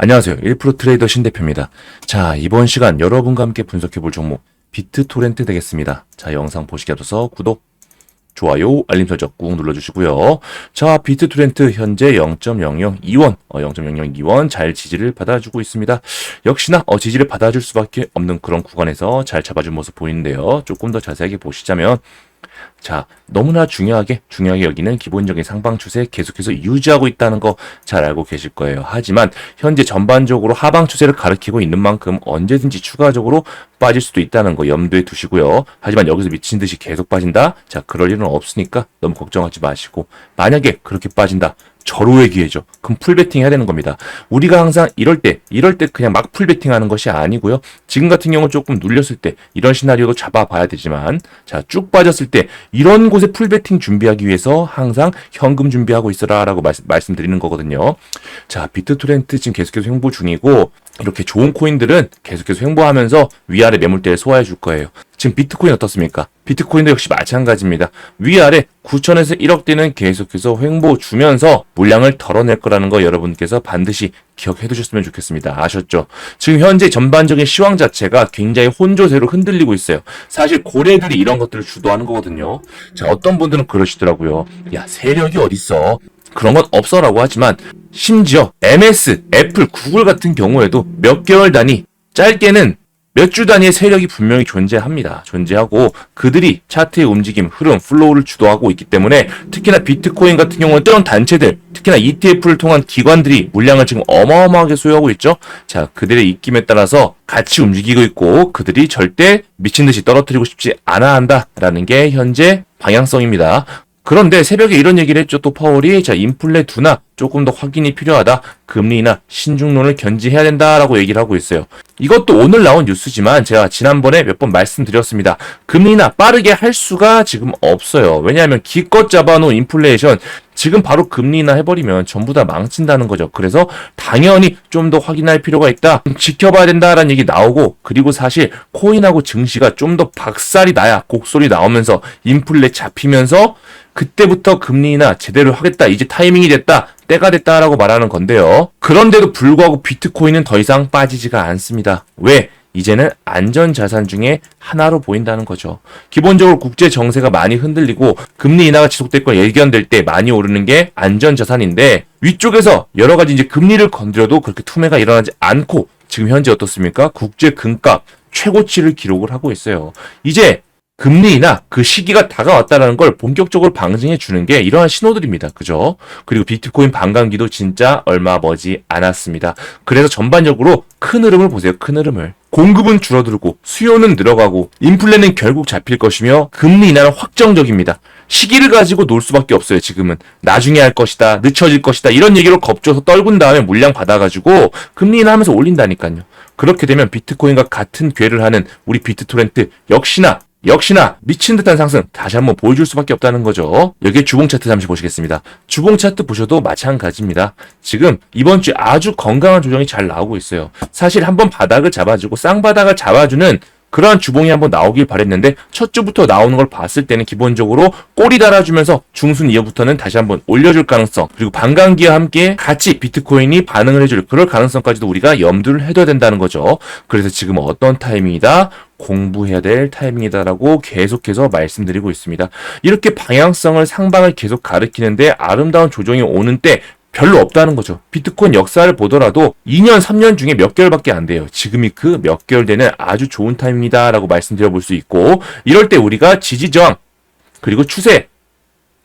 안녕하세요. 1프로 트레이더 신대표입니다. 자, 이번 시간 여러분과 함께 분석해 볼 종목 비트토렌트 되겠습니다. 자, 영상 보시기 앞서서 구독, 좋아요, 알림 설정 꾹 눌러주시고요. 자, 비트토렌트 현재 0.002원, 어, 0.002원 잘 지지를 받아주고 있습니다. 역시나 어, 지지를 받아줄 수밖에 없는 그런 구간에서 잘 잡아준 모습 보이는데요. 조금 더 자세하게 보시자면 자, 너무나 중요하게, 중요하게 여기는 기본적인 상방 추세 계속해서 유지하고 있다는 거 잘 알고 계실 거예요. 하지만 현재 전반적으로 하방 추세를 가리키고 있는 만큼 언제든지 추가적으로 빠질 수도 있다는 거 염두에 두시고요. 하지만 여기서 미친 듯이 계속 빠진다? 자, 그럴 일은 없으니까 너무 걱정하지 마시고, 만약에 그렇게 빠진다. 절호의 기회죠. 그럼 풀베팅 해야 되는 겁니다. 우리가 항상 이럴 때, 이럴 때 그냥 막 풀베팅 하는 것이 아니고요. 지금 같은 경우 조금 눌렸을 때, 이런 시나리오도 잡아봐야 되지만, 자, 쭉 빠졌을 때, 이런 곳에 풀베팅 준비하기 위해서 항상 현금 준비하고 있어라 라고 말씀, 말씀드리는 거거든요. 자, 비트토렌트 지금 계속해서 횡보 중이고, 이렇게 좋은 코인들은 계속해서 횡보하면서 위아래 매물대를 소화해 줄 거예요. 지금 비트코인 어떻습니까? 비트코인도 역시 마찬가지입니다. 위아래 9천에서 1억대는 계속해서 횡보 주면서 물량을 덜어낼 거라는 거 여러분께서 반드시 기억해 두셨으면 좋겠습니다. 아셨죠? 지금 현재 전반적인 시황 자체가 굉장히 혼조세로 흔들리고 있어요. 사실 고래들이 이런 것들을 주도하는 거거든요. 자, 어떤 분들은 그러시더라고요. 야, 세력이 어딨어? 그런 건 없어라고 하지만 심지어 MS, 애플, 구글 같은 경우에도 몇 개월 단위, 짧게는 몇 주 단위의 세력이 분명히 존재합니다. 존재하고 그들이 차트의 움직임, 흐름, 플로우를 주도하고 있기 때문에 특히나 비트코인 같은 경우는 때론 단체들, 특히나 ETF를 통한 기관들이 물량을 지금 어마어마하게 소유하고 있죠. 자, 그들의 입김에 따라서 같이 움직이고 있고 그들이 절대 미친 듯이 떨어뜨리고 싶지 않아 한다라는 게 현재 방향성입니다. 그런데 새벽에 이런 얘기를 했죠. 또 파월이 자 인플레 둔화 조금 더 확인이 필요하다. 금리나 신중론을 견지해야 된다라고 얘기를 하고 있어요. 이것도 오늘 나온 뉴스지만 제가 지난번에 몇 번 말씀드렸습니다. 금리나 빠르게 할 수가 지금 없어요. 왜냐하면 기껏 잡아놓은 인플레이션 지금 바로 금리나 해버리면 전부 다 망친다는 거죠. 그래서 당연히 좀 더 확인할 필요가 있다. 지켜봐야 된다라는 얘기 나오고 그리고 사실 코인하고 증시가 좀 더 박살이 나야 곡소리 나오면서 인플레 잡히면서 그때부터 금리나 제대로 하겠다. 이제 타이밍이 됐다. 때가 됐다라고 말하는 건데요. 그런데도 불구하고 비트코인은 더 이상 빠지지가 않습니다. 왜? 이제는 안전 자산 중에 하나로 보인다는 거죠. 기본적으로 국제 정세가 많이 흔들리고 금리 인하가 지속될 걸 예견될 때 많이 오르는 게 안전 자산인데 위쪽에서 여러 가지 이제 금리를 건드려도 그렇게 투매가 일어나지 않고 지금 현재 어떻습니까? 국제 금값 최고치를 기록을 하고 있어요. 이제 금리나 그 시기가 다가왔다는 걸 본격적으로 방증해 주는 게 이러한 신호들입니다. 그죠? 그리고 비트코인 반감기도 진짜 얼마 머지 않았습니다. 그래서 전반적으로 큰 흐름을 보세요. 큰 흐름을. 공급은 줄어들고 수요는 늘어가고 인플레는 결국 잡힐 것이며 금리 인하는 확정적입니다. 시기를 가지고 놀 수밖에 없어요. 지금은 나중에 할 것이다, 늦춰질 것이다 이런 얘기로 겁줘서 떨군 다음에 물량 받아가지고 금리 인하하면서 올린다니까요. 그렇게 되면 비트코인과 같은 괴를 하는 우리 비트토렌트 역시나 역시나 미친 듯한 상승 다시 한번 보여줄 수밖에 없다는 거죠. 여기에 주봉 차트 잠시 보시겠습니다. 주봉 차트 보셔도 마찬가지입니다. 지금 이번 주에 아주 건강한 조정이 잘 나오고 있어요. 사실 한번 바닥을 잡아주고 쌍바닥을 잡아주는 그러한 주봉이 한번 나오길 바랬는데 첫 주부터 나오는 걸 봤을 때는 기본적으로 꼬리 달아주면서 중순 이후부터는 다시 한번 올려줄 가능성 그리고 반감기와 함께 같이 비트코인이 반응을 해줄 그럴 가능성까지도 우리가 염두를 해둬야 된다는 거죠. 그래서 지금 어떤 타이밍이다 공부해야 될 타이밍이다라고 계속해서 말씀드리고 있습니다. 이렇게 방향성을 상방을 계속 가리키는데 아름다운 조정이 오는 때 별로 없다는 거죠. 비트코인 역사를 보더라도 2년, 3년 중에 몇 개월밖에 안 돼요. 지금이 그 몇 개월 되는 아주 좋은 타임이다라고 말씀드려 볼 수 있고, 이럴 때 우리가 지지저항, 그리고 추세,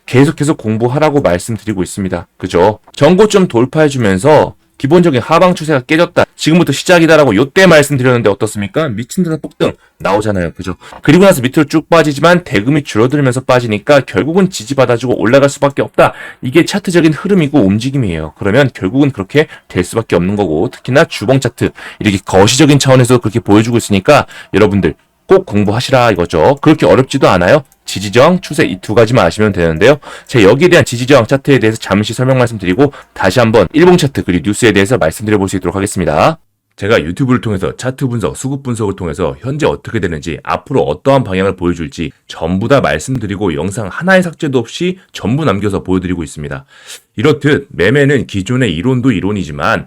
계속해서 공부하라고 말씀드리고 있습니다. 그죠? 정고점 돌파해주면서 기본적인 하방 추세가 깨졌다. 지금부터 시작이다라고 요때 말씀드렸는데 어떻습니까? 미친 듯한 폭등 나오잖아요. 그죠? 그리고 나서 밑으로 쭉 빠지지만 대금이 줄어들면서 빠지니까 결국은 지지받아주고 올라갈 수밖에 없다. 이게 차트적인 흐름이고 움직임이에요. 그러면 결국은 그렇게 될 수밖에 없는 거고 특히나 주봉 차트 이렇게 거시적인 차원에서 그렇게 보여주고 있으니까 여러분들 꼭 공부하시라 이거죠. 그렇게 어렵지도 않아요. 지지저항, 추세 이 두 가지만 아시면 되는데요. 제가 여기에 대한 지지저항 차트에 대해서 잠시 설명 말씀드리고 다시 한번 일봉 차트 그리고 뉴스에 대해서 말씀드려 볼 수 있도록 하겠습니다. 제가 유튜브를 통해서 차트 분석, 수급 분석을 통해서 현재 어떻게 되는지, 앞으로 어떠한 방향을 보여줄지 전부 다 말씀드리고 영상 하나의 삭제도 없이 전부 남겨서 보여드리고 있습니다. 이렇듯 매매는 기존의 이론도 이론이지만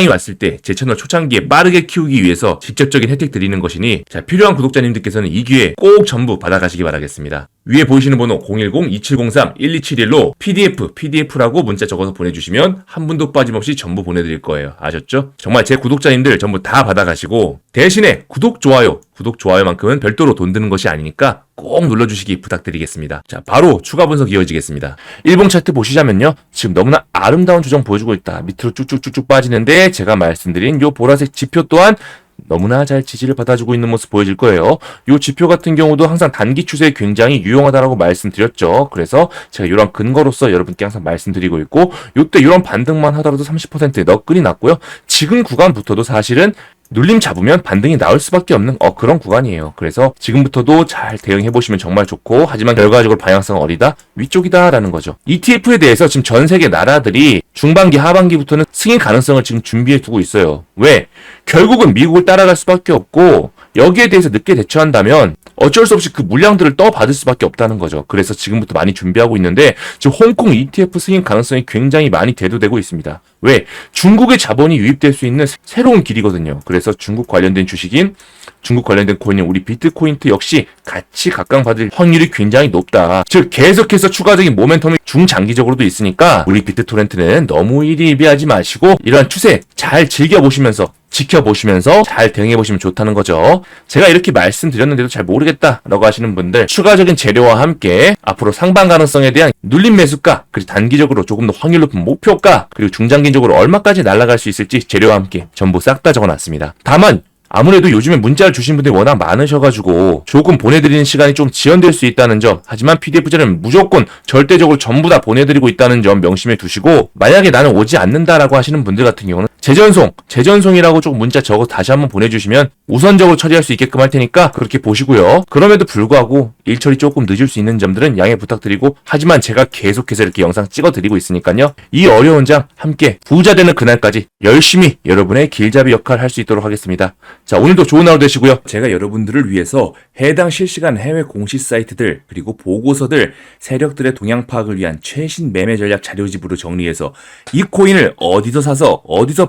장이 왔을 때 제 채널 초창기에 빠르게 키우기 위해서 직접적인 혜택 드리는 것이니 자, 필요한 구독자님들께서는 이 기회 꼭 전부 받아가시기 바라겠습니다. 위에 보이시는 번호 010-2703-1271로 PDF, PDF라고 문자 적어서 보내주시면 한 분도 빠짐없이 전부 보내드릴 거예요. 아셨죠? 정말 제 구독자님들 전부 다 받아가시고 대신에 구독, 좋아요, 구독, 좋아요만큼은 별도로 돈 드는 것이 아니니까 꼭 눌러주시기 부탁드리겠습니다. 자, 바로 추가 분석 이어지겠습니다. 일봉 차트 보시자면요. 지금 너무나 아름다운 조정 보여주고 있다. 밑으로 쭉쭉쭉쭉 빠지는데 제가 말씀드린 요 보라색 지표 또한 너무나 잘 지지를 받아주고 있는 모습 보여질 거예요. 이 지표 같은 경우도 항상 단기 추세에 굉장히 유용하다라고 말씀드렸죠. 그래서 제가 이런 근거로서 여러분께 항상 말씀드리고 있고 이때 이런 반등만 하더라도 30% 너끈이 났고요. 지금 구간부터도 사실은 눌림 잡으면 반등이 나올 수밖에 없는 어 그런 구간이에요. 그래서 지금부터도 잘 대응해 보시면 정말 좋고 하지만 결과적으로 방향성 어리다 위쪽이다라는 거죠. ETF에 대해서 지금 전 세계 나라들이 중반기 하반기부터는 승인 가능성을 지금 준비해 두고 있어요. 왜? 결국은 미국을 따라갈 수밖에 없고 여기에 대해서 늦게 대처한다면 어쩔 수 없이 그 물량들을 떠받을 수밖에 없다는 거죠. 그래서 지금부터 많이 준비하고 있는데 지금 홍콩 ETF 승인 가능성이 굉장히 많이 대두되고 있습니다. 왜? 중국의 자본이 유입될 수 있는 새로운 길이거든요. 그래서 중국 관련된 주식인 중국 관련된 코인인 우리 비트코인트 역시 같이 각광받을 확률이 굉장히 높다. 즉 계속해서 추가적인 모멘텀이 중장기적으로도 있으니까 우리 비트토렌트는 너무 일희일비하지 마시고 이러한 추세 잘 즐겨보시면서 지켜보시면서 잘 대응해보시면 좋다는 거죠. 제가 이렇게 말씀드렸는데도 잘 모르겠다라고 하시는 분들 추가적인 재료와 함께 앞으로 상방 가능성에 대한 눌림 매수가 그리고 단기적으로 조금 더 확률 높은 목표가 그리고 중장기적으로 얼마까지 날아갈 수 있을지 재료와 함께 전부 싹 다 적어놨습니다. 다만 아무래도 요즘에 문자를 주신 분들이 워낙 많으셔가지고 조금 보내드리는 시간이 좀 지연될 수 있다는 점 하지만 PDF자는 무조건 절대적으로 전부 다 보내드리고 있다는 점 명심해 두시고 만약에 나는 오지 않는다라고 하시는 분들 같은 경우는 재전송, 재전송이라고 조금 문자 적어 다시 한번 보내주시면 우선적으로 처리할 수 있게끔 할 테니까 그렇게 보시고요. 그럼에도 불구하고 일처리 조금 늦을 수 있는 점들은 양해 부탁드리고 하지만 제가 계속해서 이렇게 영상 찍어드리고 있으니까요. 이 어려운 장 함께 부자 되는 그날까지 열심히 여러분의 길잡이 역할 할 수 있도록 하겠습니다. 자, 오늘도 좋은 하루 되시고요. 제가 여러분들을 위해서 해당 실시간 해외 공시 사이트들 그리고 보고서들 세력들의 동향 파악을 위한 최신 매매 전략 자료집으로 정리해서 이 코인을 어디서 사서 어디서